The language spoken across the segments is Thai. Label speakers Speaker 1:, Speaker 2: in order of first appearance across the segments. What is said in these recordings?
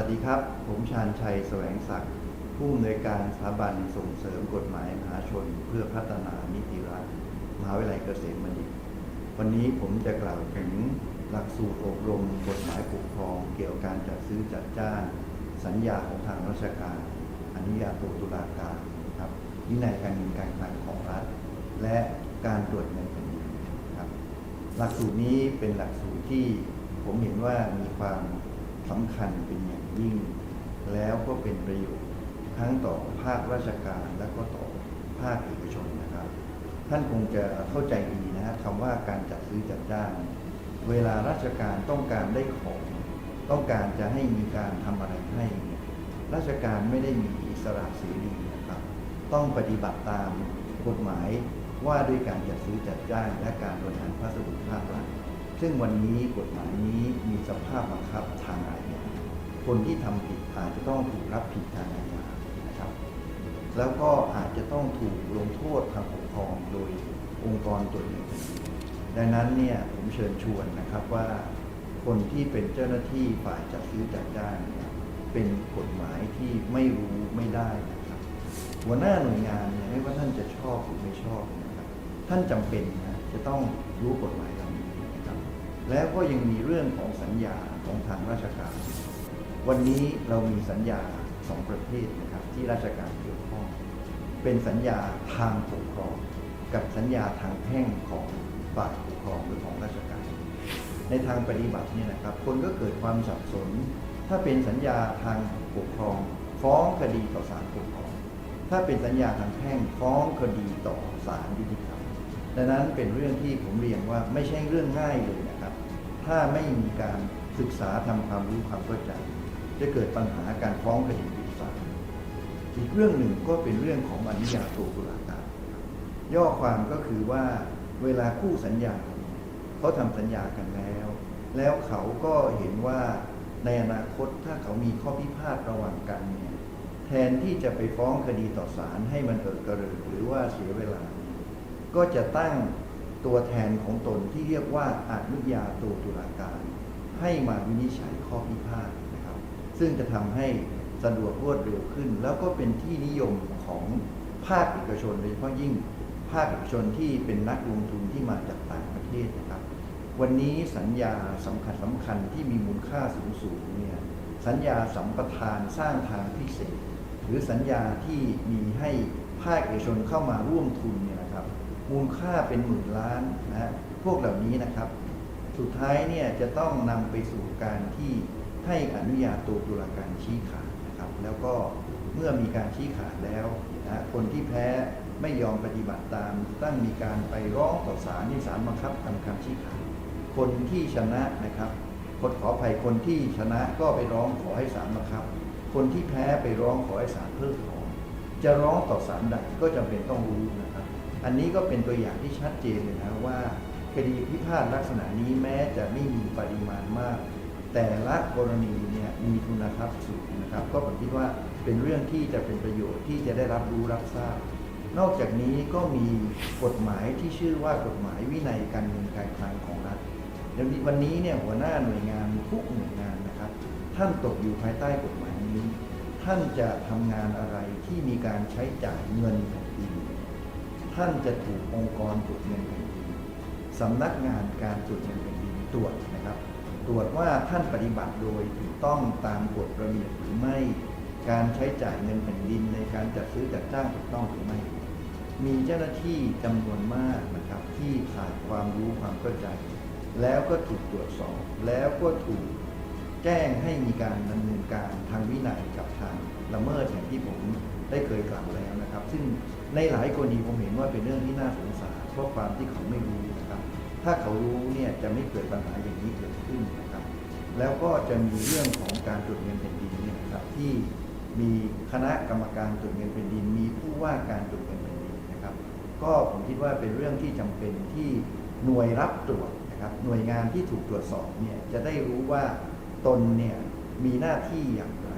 Speaker 1: วัสดีครับ ผมชาญชัยแสวงศักดิ์ผู้อำนวยการสถาบันส่งเสริมกฎหมายมหาชน เพื่อพัฒนานิติรัฐมหาวิทยาลัยเกษมบัณฑิต วันนี้ผมจะกล่าวถึงหลักสูตรอบรมกฎหมายปกครองเกี่ยวกับการจัดซื้อจัดจ้าง สัญญาของทางราชการอนุญาโตตุลาการครับวินัยการเงินการคลังของรัฐ และการตรวจเงินแผ่นดินครับหลักสูตรนี้เป็นหลักสูตรที่ผมเห็นว่ามีความสำคัญเป็นอย่าง ยิ่ง แล้วก็เป็นประโยชน์ทั้งต่อภาคราชการและก็ต่อภาคเอกชนนะครับ ท่านคงจะเข้าใจดีนะฮะคำว่าการจัดซื้อจัดจ้างเวลาราชการต้องการได้ของ ต้องการจะให้มีการทำอะไรให้ ราชการไม่ได้มีอิสระเสรีนะครับ ต้องปฏิบัติตามกฎหมายว่าด้วยการจัดซื้อจัดจ้างและการบริหารพัสดุภาครัฐซึ่งวันนี้กฎหมายนี้มีสภาพบังคับ คนที่ทำผิดอาจจะต้องถูกรับผิดทางอาญานะครับ แล้วก็อาจจะต้องถูกลงโทษทางปกครองโดยองค์กรตัวเองดังนั้นเนี่ยผมเชิญชวนนะครับว่าคนที่เป็นเจ้าหน้าที่ฝ่ายจัดซื้อจัดจ้างเนี่ยเป็นกฎหมายที่ไม่รู้ไม่ได้นะครับ หัวหน้าหน่วยงานเนี่ยไม่ว่าท่านจะชอบหรือไม่ชอบนะครับ ท่านจำเป็นนะจะต้องรู้กฎหมายเหล่านี้นะครับ แล้วก็ยังมีเรื่องของสัญญาของทางราชการ วันนี้เรามีสัญญาสองประเภทนะครับที่ราชการเกี่ยวข้อง เป็นสัญญาทางปกครอง กับสัญญาทางแพ่งของฝ่ายปกครองหรือของราชการ ในทางปฏิบัติเนี่ยนะครับ คนก็เกิดความสับสน ถ้าเป็นสัญญาทางปกครอง ฟ้องคดีต่อศาลปกครอง ถ้าเป็นสัญญาทางแพ่งฟ้องคดีต่อศาลยุติธรรมดังนั้นเป็นเรื่องที่ผมเรียนว่าไม่ใช่เรื่องง่ายเลยนะครับ ถ้าไม่มีการศึกษาทำความรู้ความเข้าใจ จะเกิดปัญหาการฟ้องคดียุติศาลอีกเรื่องหนึ่งก็เป็นเรื่องของอนุญาโตตุลาการย่อความก็คือว่าเวลาคู่สัญญาเขาทำสัญญากันแล้ว แล้วเขาก็เห็นว่าในอนาคตถ้าเขามีข้อพิพาทระหว่างกันเนี่ยแทนที่จะไปฟ้องคดีต่อศาลให้มันเอิกกระเริกหรือว่าเสียเวลา ก็จะตั้งตัวแทนของตนที่เรียกว่าอนุญาโตตุลาการ ให้มาวินิจฉัยข้อพิพาท ซึ่งจะทำให้สะดวกรวดเร็วขึ้น แล้วก็เป็นที่นิยมของภาคเอกชนโดยเฉพาะยิ่งภาคเอกชนที่เป็นนักลงทุนที่มาจากต่างประเทศนะครับ วันนี้สัญญาสำคัญสำคัญที่มีมูลค่าสูงสูงๆเนี่ยสัญญาสัมปทานสร้างทางพิเศษ หรือสัญญาที่มีให้ภาคเอกชนเข้ามาร่วมทุนเนี่ยนะครับ มูลค่าเป็นหมื่นล้านนะฮะพวกเหล่านี้นะครับ สุดท้ายเนี่ยจะต้องนำไปสู่การที่ ให้อนุญาโตตุลาการชี้ขาดนะครับ แล้วก็เมื่อมีการชี้ขาดแล้วนะคนที่แพ้ไม่ยอมปฏิบัติตาม ตั้งมีการไปร้องต่อศาลที่ศาลบังคับทำคำชี้ขาดคนที่ชนะนะครับขอขออภัยคนที่ชนะก็ไปร้องขอให้ศาลบังคับ คนที่แพ้ไปร้องขอให้ศาลเพิกถอนจะร้องต่อศาลใดก็จำเป็นต้องรู้นะครับ อันนี้ก็เป็นตัวอย่างที่ชัดเจนเลยนะว่าคดีพิพาทลักษณะนี้แม้จะไม่มีปริมาณมาก แต่ละกรณีเนี่ยมีคุณทรัพย์สูงนะครับ ก็ผมคิดว่าเป็นเรื่องที่จะเป็นประโยชน์ที่จะได้รับรู้รับทราบ นอกจากนี้ก็มีกฎหมายที่ชื่อว่ากฎหมายวินัยการเงินการคลังของรัฐดวนี้วันนี้เนี่ยหัวหน้าหน่วยงานทุกหน่วยงานนะครับ ท่านตกอยู่ภายใต้กฎหมายนี้ ท่านจะทำงานอะไรที่มีการใช้จ่ายเงินแผ่นดินท่านจะถูกองค์กรตรวจเงินแผ่นดินสำนักงานการตรวจเงินแผ่นดินตรวจนะครับ ตรวจว่าท่านปฏิบัติโดยถูกต้องตามกฎระเบียบหรือไม่ การใช้จ่ายเงินแผ่นดินในการจัดซื้อจัดจ้างถูกต้องหรือไม่ มีเจ้าหน้าที่จำนวนมากนะครับที่ขาดความรู้ความเข้าใจ แล้วก็ถูกตรวจสอบ แล้วก็ถูกแจ้งให้มีการดำเนินการทางวินัยกับทางละเมิดอย่างที่ผมได้เคยกล่าวแล้วนะครับ ซึ่งในหลายกรณีผมเห็นว่าเป็นเรื่องที่น่าสงสารเพราะความที่เขาไม่รู้นะครับ ถ้าเขารู้เนี่ยจะไม่เกิดปัญหาอย่างนี้เกิดขึ้น แล้วก็จะมีเรื่องของการตรวจเงินแผ่นดินเนี่ยนะครับที่มีคณะกรรมการตรวจเงินแผ่นดิน มีผู้ว่าการตรวจเงินแผ่นดินนะครับ ก็ผมคิดว่าเป็นเรื่องที่จำเป็นที่หน่วยรับตรวจนะครับหน่วยงานที่ถูกตรวจสอบเนี่ยจะได้รู้ว่าตนเนี่ยมีหน้าที่อย่างไร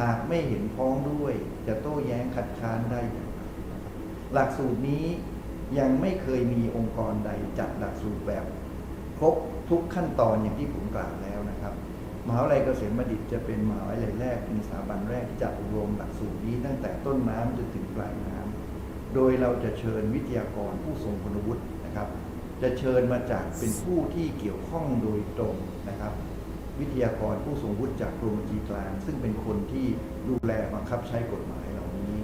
Speaker 1: หากไม่เห็นพ้องด้วยจะโต้แย้งคัดค้านได้อย่างไรหลักสูตรนี้ยังไม่เคยมีองค์กรใดจัดหลักสูตรแบบ ครบทุกขั้นตอนอย่างที่ผมกล่าวแล้ว มหาวิทยาลัยเกษมบัณฑิตจะเป็นมหาวิทยาลัยแรกเป็นสถาบันแรกที่จัดอบรมหลักสูตรนี้ตั้งแต่ต้นน้ำจนถึงปลายน้ำโดยเราจะเชิญวิทยากรผู้ทรงคุณวุฒินะครับ จะเชิญมาจากเป็นผู้ที่เกี่ยวข้องโดยตรงนะครับ วิทยากรผู้ทรงวุฒิจากกรมบัญชีกลาง ซึ่งเป็นคนที่ดูแลบังคับใช้กฎหมายเหล่านี้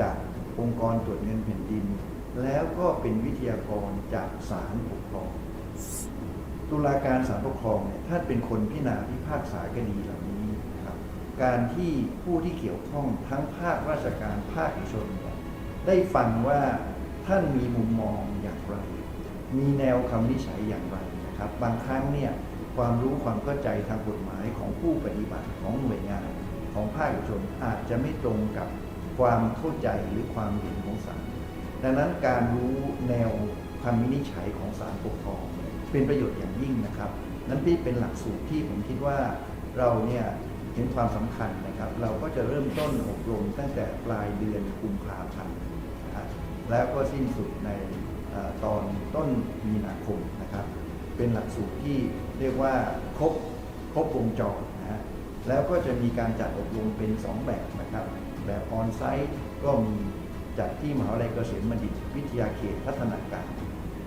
Speaker 1: จากองค์กรตรวจเงินแผ่นดิน แล้วก็เป็นวิทยากรจากศาลปกครอง ตุลาการศาลปกครองเนี่ยท่านเป็นคนพิจารณาพิพากษาคดีเหล่านี้นะครับการที่ผู้ที่เกี่ยวข้องทั้งภาคราชการภาคเอกชนเนี่ยได้ฟังว่าท่านมีมุมมองอย่างไร มีแนวคำวินิจฉัยอย่างไรนะครับ บางครั้งเนี่ยความรู้ความเข้าใจทางกฎหมายของผู้ปฏิบัติของหน่วยงานของภาคเอกชนอาจจะไม่ตรงกับความเข้าใจหรือความเห็นของศาลดังนั้นการรู้แนวคำวินิจฉัยของศาลปกครอง เป็นประโยชน์อย่างยิ่งนะครับนั้นที่เป็นหลักสูตรที่ผมคิดว่าเราเนี่ยเห็นความสำคัญนะครับ เราก็จะเริ่มต้นอบรมตั้งแต่ปลายเดือนกุมภาพันธ์นะครับแล้วก็สิ้นสุดในตอนต้นมีนาคมนะครับ เป็นหลักสูตรที่เรียกว่าครบครบวงจรนะฮะแล้วก็จะมีการจัดอบรมเป็น 2 แบบนะครับ แบบออนไซต์ก็มีจัดที่มหาวิทยาลัยเกษมบัณฑิตวิทยาเขตพัฒนาการ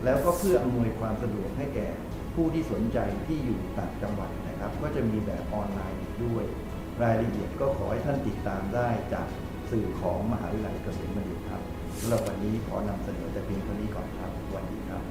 Speaker 1: แล้วก็เพื่ออำนวยความสะดวกให้แก่ผู้ที่สนใจที่อยู่ต่างจังหวัดนะครับ ก็จะมีแบบออนไลน์อีกด้วย รายละเอียดก็ขอให้ท่านติดตามได้จากสื่อของมหาวิทยาลัยเกษมบัณฑิตครับสำหรับวันนี้ขอนำเสนอแต่เพียงเท่านี้ก่อนครับสวัสดีครับ